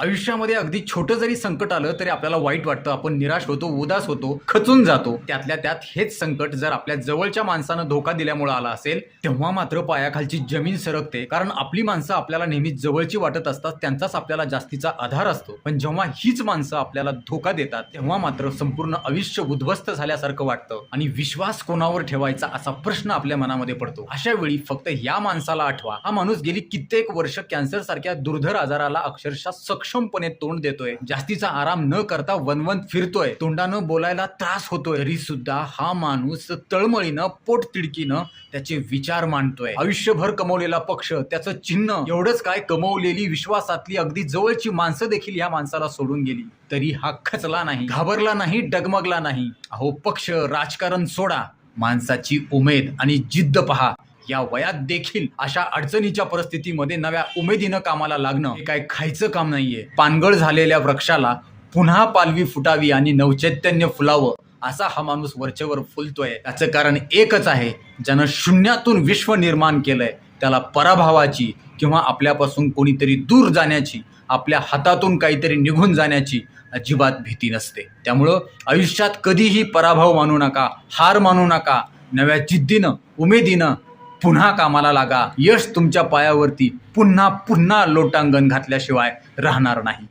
आयुष्यामध्ये अगदी छोटं जरी संकट आलं तरी आपल्याला वाईट वाटतं आपण निराश होतो उदास होतो खचून जातो. त्यातल्या त्यात हेच संकट जर आपल्या जवळच्या माणसानं धोका दिल्यामुळे आला असेल तेव्हा मात्र पायाखालची जमीन सरकते. कारण आपली माणसं आपल्याला नेहमी जवळची वाटत असतात त्यांचाच आपल्याला जास्तीचा आधार असतो. पण जेव्हा हीच माणसं आपल्याला धोका देतात तेव्हा मात्र संपूर्ण आयुष्य उद्ध्वस्त झाल्यासारखं वाटतं. आणि विश्वास कोणावर ठेवायचा असा प्रश्न आपल्या मनामध्ये पडतो. अशा वेळी फक्त या माणसाला आठवा. हा माणूस गेली कित्येक वर्ष कॅन्सर सारख्या दुर्धर आजाराला अक्षरशः सक्षमपणे तोंड देतोय. जास्तीचा आराम न करता वनवन फिरतोय. तोंडानं बोलायला त्रास होतोय. तरी सुद्धा हा माणूस तळमळीनं पोट तिडकीनं त्याचे विचार मांडतोय. आयुष्यभर कमवलेला पक्ष त्याचं चिन्ह एवढंच काय कमवलेली विश्वासातली अगदी जवळची माणसं देखील या माणसाला सोडून गेली. तरी हा खचला नाही. घाबरला नाही डगमगला नाही. अहो पक्ष राजकारण सोडा. माणसाची उमेद आणि जिद्द पहा. या वयात देखील अशा अडचणीच्या परिस्थितीमध्ये नव्या उमेदीनं कामाला लागणं हे काय खायचं काम नाहीये. पानगळ झालेल्या वृक्षाला पुन्हा पालवी फुटावी आणि नवचैतन्य फुलावं असा हा माणूस वरचेवर फुलतोय. त्याचं कारण एकच आहे ज्यानं शून्यातून विश्व निर्माण केलंय. त्याला पराभवाची किंवा आपल्यापासून कोणीतरी दूर जाण्याची आपल्या हातातून काहीतरी निघून जाण्याची अजिबात भीती नसते. त्यामुळं आयुष्यात कधीही पराभव मानू नका हार मानू नका. नव्या जिद्दीनं उमेदीनं पुन्हा कामाला लागा. यश तुमच्या पायावरती पुन्हा पुन्हा लोटांगण घातल्याशिवाय राहणार नाही.